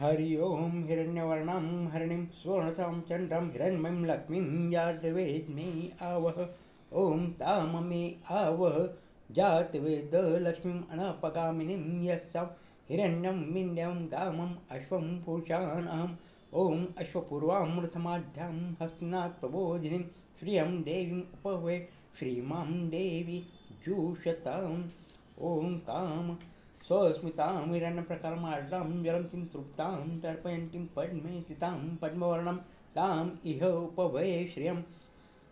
हरि ओं हिरण्यवर्णं, हरिणीं स्वर्णसां चन्द्रं हिरण्मयं लक्ष्मीं यादवेद्मे आवह। ॐ ताममे आवह जातवेदलक्ष्मीम् अनपगामिनीं यस्यां हिरण्यं, मिन्यं गामम् अश्वं पुरुषानहम् ॐ अश्वपूर्वामृतमाढ्यां हस्तिनात् प्रबोधिनीं श्रियं देवीम् उपवे श्रीमां देवी जुषताम्। ॐ काम स्वस्मितामिरण्यप्रकरमार्द्रां ज्वलन्तीं तृप्तां तर्पयन्तीं पद्मे स्थितां पद्मवर्णं ताम् इह उपभये श्रियं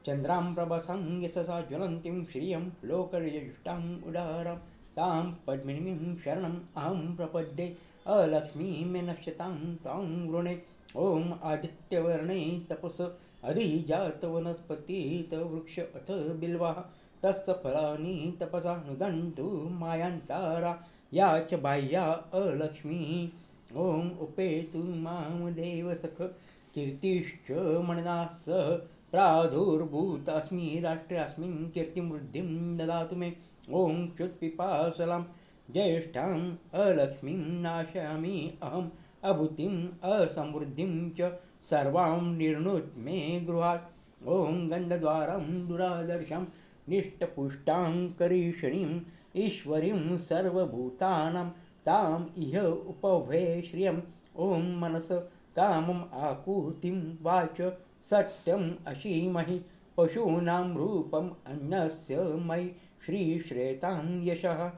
चन्द्रां प्रभसं यशसा ज्वलन्तीं श्रियं लोकर्यजुष्टाम् उदारं। तां पद्मिनीं शरणम् अहं प्रपद्ये अलक्ष्मीं नश्यतां तां वृणे ॐ आदित्यवर्णे तपस, अधिजातवनस्पतित वृक्ष अथ बिल्वाः। तस्य फलानि तपसा नुदन्तु मायान्तारा। या च बाह्या अलक्ष्मीः. ॐ उपेतु माँ देवसख. कीर्तिश्च मणिना सह. प्रादुर्भूतास्मि राष्ट्रेऽस्मिन् कीर्तिवृद्धिं ददातु मे. ॐ क्षुत्पिपासलां ज्येष्ठाम् अलक्ष्मीं नाशयामि अहम् अभूतिम् असमृद्धिं च सर्वां निर्णुत् मे गृहात्. ॐ गन्धद्वारं दुरादर्शं. निष्टपुष्टाङ्करीषणीम् ईश्वरीं सर्वभूतानां ताम् इह उपभे श्रियम् ॐ मनस कामम् आकुतिं वाच सत्यम् अशीमहि पशूनां रूपम् अन्नस्य मयि श्रीश्रेतां यशः।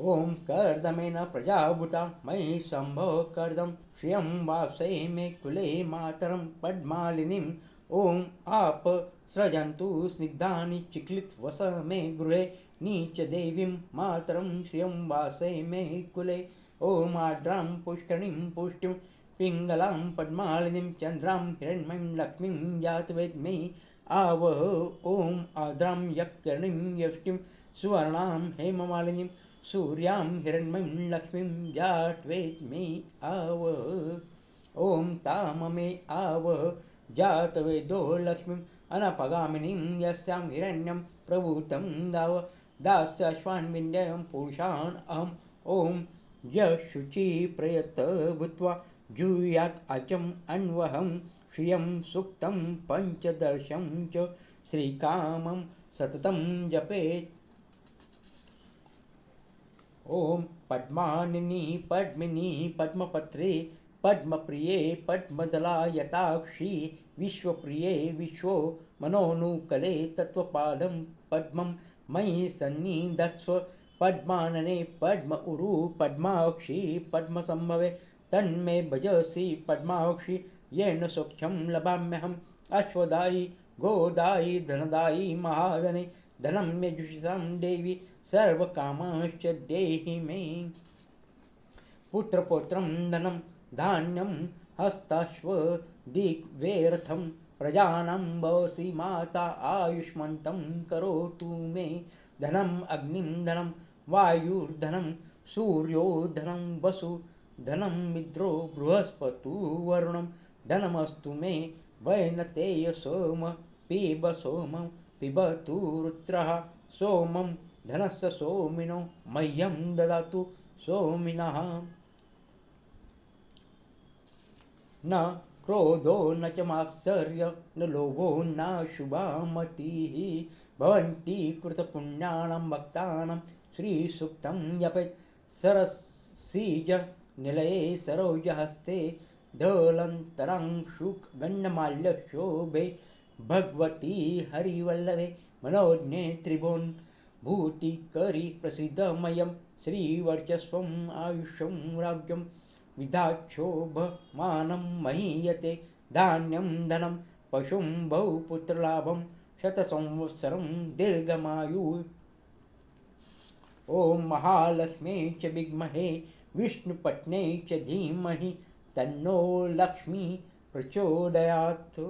ॐ कर्दमेन प्रजाभूता मयि सम्भव कर्दं श्रियं वासै मे कुले मातरं पद्मालिनीम् ॐ आप सृजन्तु स्निग्धानि चिक्लितवस मे गृहे नीचदेवीं मातरं श्रियं वासै मे कुले। ॐ आर्द्रां पुष्करणीं पुष्टिं पिङ्गलां पद्मालिनीं चन्द्रां हिरण्मयीं लक्ष्मीं यातवेद्मे आवह। ॐ आर्द्रां यक्करणीं यष्टिं सुवर्णां हेममालिनीं सूर्यां हिरण्मयीं लक्ष्मीं जाट्वेद्मे आवह। ॐ ताममे आवह जातवेदो लक्ष्मीम् अनपगामिनीं यस्यां हिरण्यं प्रभूतं दाव दास्याश्वान्विन्द्यं पुरुषान् अहम् ॐ यः शुचिप्रयत भूत्वा जूयात् अचम् अन्वहं श्रियं सुक्तं पञ्चदर्शं च श्रीकामं सततं जपेत् ॐ पद्मानिनी पद्मिनी पद्मपत्रे पद्मप्रिये पद्मदलायताक्षी विश्वप्रिये विश्वो मनोनुकले तत्त्वपादं पद्मं मयि सन्निधत्स्व पद्मानने पद्म उरु पद्माक्षी पद्मसम्भवे तन्मे भजसि पद्माक्षी येन सौख्यं लभाम्यहम् अश्वदायि गोदायि धनदायि महाधने धनं मे जुषितां देवी सर्वकामाश्च देहि मे। पुत्रपौत्रं धनं धान्यं हस्ताश्वदिग्वेरथं प्रजानां भवसि माता आयुष्मन्तं करोतु मे धनम् अग्निं धनं वायुर्धनं सूर्यो धनं वसु धनं मिद्रो बृहस्पतिर्वरुणं धनमस्तु मे वैनतेय सोम पिब सोमं पिबतु रुद्रः सोमं धनस्य सोमिनो मह्यं ददातु सोमिनः न क्रोधो न च मात्सर्य न लोभो न शुभा मतिः भवन्ति कृतपुण्याणां भक्तानां श्रीसूक्तं जपेत् सरसीज निलये सरोजहस्ते दलन्तरांशुकगण्डमाल्यशोभे भगवती हरिवल्लभे श्रीवर्चस्वम् आयुष्यं राज्यं विधाक्षोभमानं महीयते धान्यं धनं पशुं बहुपुत्रलाभं शतसंवत्सरं दीर्घमायुः। ॐ महालक्ष्मी च विद्महे विष्णुपत्न्यै च धीमहि तन्नो लक्ष्मी प्रचोदयात्